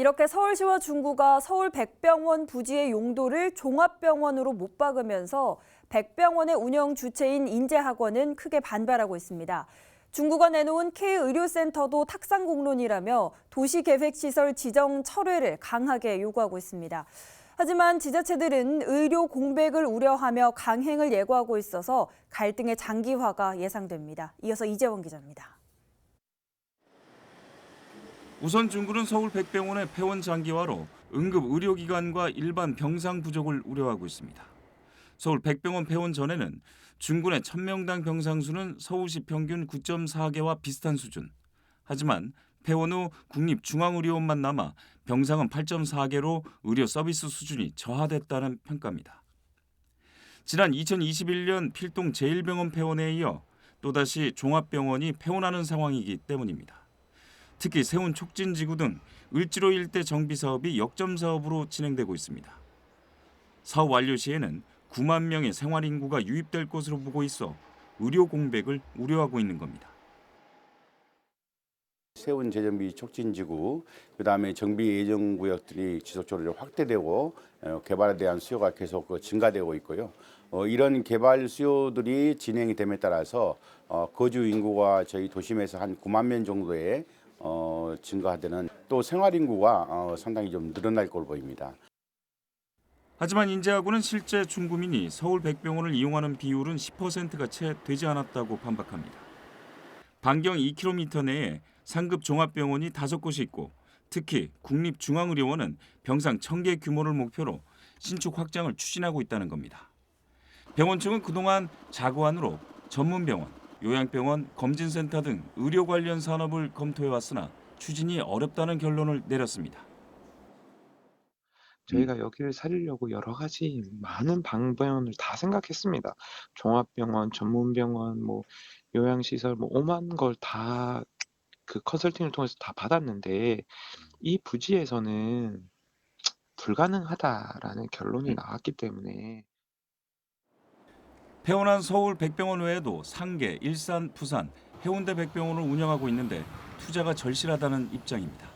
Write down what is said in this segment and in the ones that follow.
이렇게 서울시와 중구가 서울 백병원 부지의 용도를 종합병원으로 못 박으면서 백병원의 운영 주체인 인재학원은 크게 반발하고 있습니다. 중구가 내놓은 K의료센터도 탁상 공론이라며 도시계획시설 지정 철회를 강하게 요구하고 있습니다. 하지만 지자체들은 의료 공백을 우려하며 강행을 예고하고 있어서 갈등의 장기화가 예상됩니다. 이어서 이재원 기자입니다. 우선 중구는 서울 백병원의 폐원 장기화로 응급 의료기관과 일반 병상 부족을 우려하고 있습니다. 서울 백병원 폐원 전에는 중군의 1000명당 병상 수는 서울시 평균 9.4개와 비슷한 수준. 하지만 폐원 후 국립중앙의료원만 남아 병상은 8.4개로 의료 서비스 수준이 저하됐다는 평가입니다. 지난 2021년 필동 제1병원 폐원에 이어 또다시 종합병원이 폐원하는 상황이기 때문입니다. 특히 세운 촉진지구 등 을지로 일대 정비 사업이 역점 사업으로 진행되고 있습니다. 사업 완료 시에는 9만 명의 생활 인구가 유입될 것으로 보고 있어 의료 공백을 우려하고 있는 겁니다. 세운 재정비 촉진지구, 그다음에 정비 예정 구역들이 지속적으로 확대되고 어, 개발에 대한 수요가 계속 그 증가되고 있고요. 어, 이런 개발 수요들이 진행이 됨에 따라서 어, 거주 인구가 저희 도심에서 한 9만 명 정도의 어, 증가되는 또 생활 인구가 어, 상당히 좀 늘어날 걸로 보입니다. 하지만 인재하고는 실제 중구민이 서울 백병원을 이용하는 비율은 10%가 채 되지 않았다고 반박합니다. 반경 2km 내에 상급 종합병원이 5곳이 있고 특히 국립중앙의료원은 병상 1000개 규모를 목표로 신축 확장을 추진하고 있다는 겁니다. 병원 측은 그동안 자구안으로 전문병원, 요양병원, 검진센터 등 의료 관련 산업을 검토해 왔으나 추진이 어렵다는 결론을 내렸습니다. 저희가 여기를 살리려고 여러 가지 많은 방법을 다 생각했습니다. 종합병원, 전문병원, 뭐 요양시설, 뭐 오만 걸 다 그 컨설팅을 통해서 다 받았는데 이 부지에서는 불가능하다라는 결론이 나왔기 때문에 폐원한 서울 백병원 외에도 상계, 일산, 부산, 해운대 백병원을 운영하고 있는데 투자가 절실하다는 입장입니다.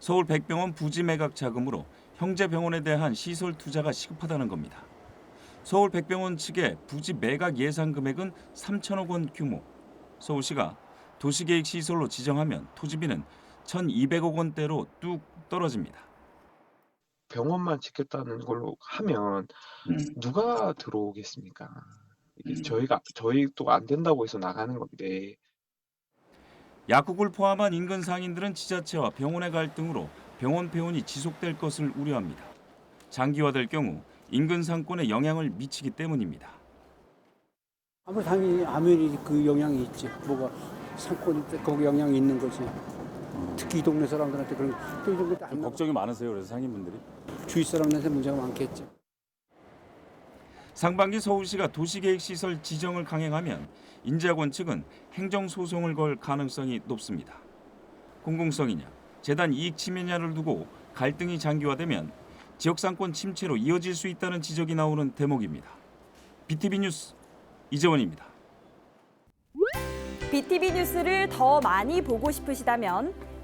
서울 백병원 부지 매각 자금으로 형제 병원에 대한 시설 투자가 시급하다는 겁니다. 서울 백병원 측의 부지 매각 예상 금액은 3천억 원 규모. 서울시가 도시계획 시설로 지정하면 토지비는 1,200억 원대로 뚝 떨어집니다. 병원만 짓겠다는 걸로 하면 누가 들어오겠습니까? 이게 저희가 저희도 안 된다고 해서 나가는 건데 약국을 포함한 인근 상인들은 지자체와 병원의 갈등으로 병원 폐원이 지속될 것을 우려합니다. 장기화될 경우 인근 상권에 영향을 미치기 때문입니다. 아무 당연히 아무리 그 영향이 있지. 뭐가 상권이 때 거기 영향이 있는 거지. 특히 이 동네 사람들한테 그런 또 이런 것도 안. 걱정이 많으세요. 그래서 상인분들이. 주위 사람들한테 문제가 많겠지. 상반기 서울시가 도시계획시설 지정을 강행하면 인재학원 측은 행정소송을 걸 가능성이 높습니다. 공공성이냐, 재단 이익 침해냐를 두고 갈등이 장기화되면 지역상권 침체로 이어질 수 있다는 지적이 나오는 대목입니다. BTV 뉴스 이재원입니다. BTV 뉴스를 더 많이 보고 싶으시다면